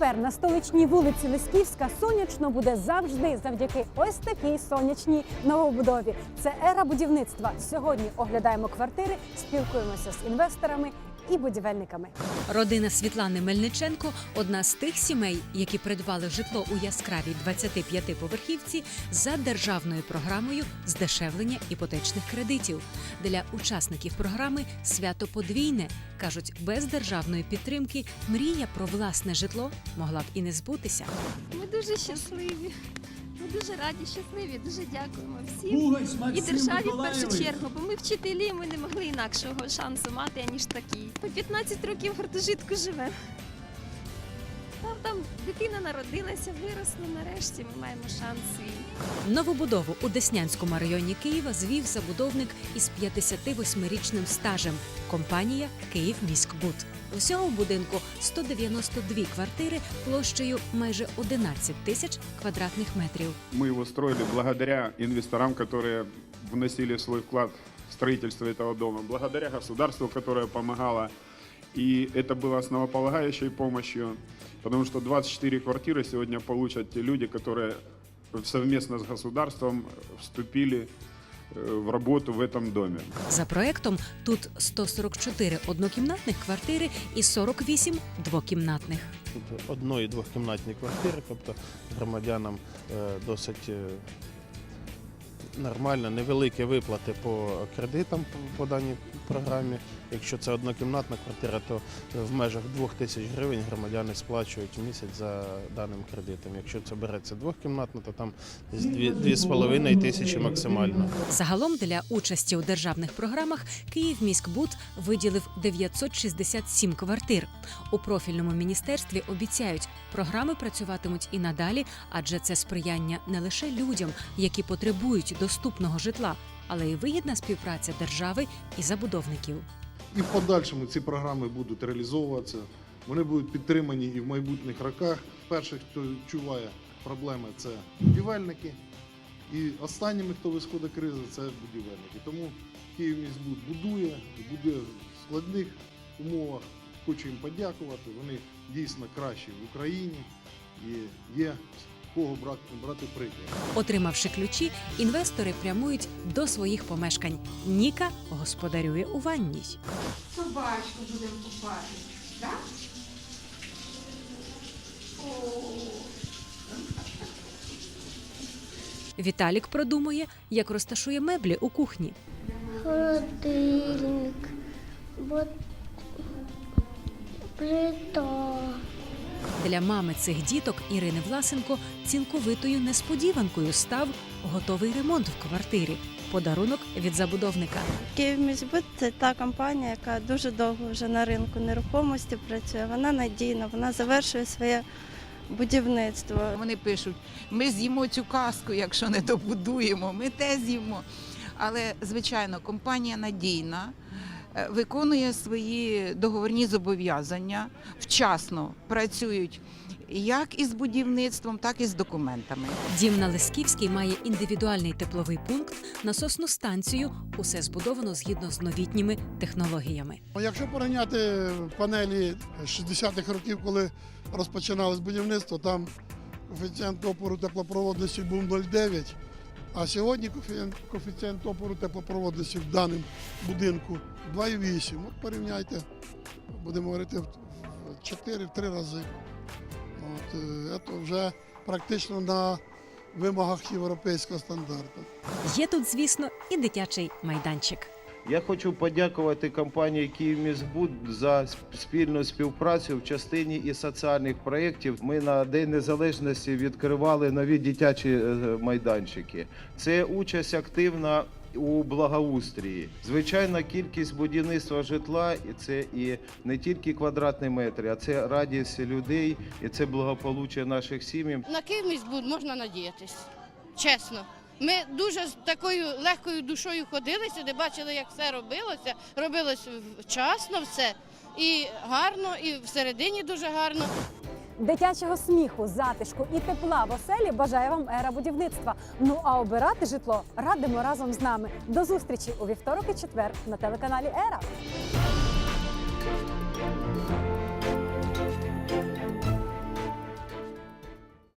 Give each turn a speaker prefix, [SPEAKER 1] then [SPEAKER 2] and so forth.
[SPEAKER 1] тепер на столичній вулиці Лисківська сонячно буде завжди завдяки ось такій сонячній новобудові. Це ера будівництва. Сьогодні оглядаємо квартири, спілкуємося з інвесторами і будівельниками.
[SPEAKER 2] Родина Світлани Мельниченко одна з тих сімей, які придбали житло у яскравій 25-поверхівці за державною програмою здешевлення іпотечних кредитів. Для учасників програми свято подвійне кажуть, без державної підтримки мрія про власне житло могла б і не збутися.
[SPEAKER 3] Ми дуже щасливі. Ми дуже раді, щасливі. Дуже дякуємо всім.
[SPEAKER 4] Пугач
[SPEAKER 3] І
[SPEAKER 4] Максим
[SPEAKER 3] державі в першу чергу, бо ми вчителі, ми не могли інакшого шансу мати, аніж такий. По 15 років гуртожитку живемо. Там, там дитина народилася, виросла нарешті. Ми маємо шанс свій.
[SPEAKER 2] Новобудову у Деснянському районі Києва звів забудовник із 58-річним стажем. Компанія «Київміськбуд». Усього в будинку 192 квартири площею майже 11 тисяч квадратних метрів.
[SPEAKER 5] Мы его строили благодаря инвесторам, которые вносили свой вклад в строительство этого дома, благодаря государству, которое помогало. И это было основополагающей помощью, потому что 24 квартиры сегодня получат те люди, которые совместно с государством вступили э, в работу в этом доме.
[SPEAKER 2] За проектом тут 144 однокімнатних квартири і 48 двокімнатних.
[SPEAKER 6] Тут одно- і двохкімнатні квартири, тобто громадянам е, досить е, нормально, невеликі виплати по кредитам по- даній програмі. Якщо це однокімнатна квартира, то в межах 2 тисяч гривень громадяни сплачують місяць за даним кредитом. Якщо це береться двохкімнатна, то там десь 2,5 тисячі максимально.
[SPEAKER 2] Загалом для участі у державних програмах Київміськбуд виділив 967 квартир. У профільному міністерстві обіцяють, програми працюватимуть і надалі, адже це сприяння не лише людям, які потребують доступного житла, але й вигідна співпраця держави і забудовників.
[SPEAKER 7] І в подальшому ці програми будуть реалізовуватися. Вони будуть підтримані і в майбутніх роках. Перший, хто відчуває проблеми, це будівельники. І останніми, хто висходить кризи, це будівельники. Тому Київміськбуд будує будує в складних умовах. Хочу їм подякувати. Вони дійсно кращі в Україні і є кого брати, брати приклад.
[SPEAKER 2] Отримавши ключі, інвестори прямують до своїх помешкань. Ніка господарює у ванній.
[SPEAKER 8] Собачку будемо купати, так?
[SPEAKER 2] Віталік продумує, як розташує меблі у кухні.
[SPEAKER 9] холодильник, бот... плита.
[SPEAKER 2] Для мами цих діток Ірини Власенко цілковитою несподіванкою став готовий ремонт в квартирі. Подарунок від забудовника.
[SPEAKER 10] Київміськбуд – це та компанія, яка дуже довго вже на ринку нерухомості працює. Вона надійна, вона завершує своє будівництво.
[SPEAKER 8] Вони пишуть, ми з'їмо цю казку, якщо не добудуємо, ми те з'їмо. Але, звичайно, компанія надійна, виконує свої договорні зобов'язання, вчасно працюють як із будівництвом, так і з документами.
[SPEAKER 2] Дім на Лисківській має індивідуальний тепловий пункт, насосну станцію. Усе збудовано згідно з новітніми технологіями.
[SPEAKER 11] Ну, Якщо порівняти панелі 60-х років, коли розпочиналось будівництво, там коефіцієнт опору теплопроводності був 0,9, а сьогодні коефіцієнт, опору теплопроводності в даному будинку 2,8. От порівняйте, будемо говорити, в 4-3 рази. От, це вже практично на вимогах європейського стандарту.
[SPEAKER 2] Є тут, звісно, і дитячий майданчик.
[SPEAKER 6] Я хочу подякувати компанії «Київміськбуд» за спільну співпрацю в частині і соціальних проєктів. Ми на День Незалежності відкривали нові дитячі е, майданчики. Це участь активна у благоустрії. Звичайна кількість будівництва житла і це і не тільки квадратні метри, а це радість людей і це благополуччя наших сімей.
[SPEAKER 12] На Київміськбуд можна надіятись. Чесно. Ми дуже з такою легкою душою ходили сюди, бачили, як все робилося. Робилось вчасно все. І гарно, і всередині дуже гарно.
[SPEAKER 1] Дитячого сміху, затишку і тепла в оселі бажає вам ера будівництва. Ну а обирати житло радимо разом з нами. До зустрічі у вівторок і четвер на телеканалі Ера.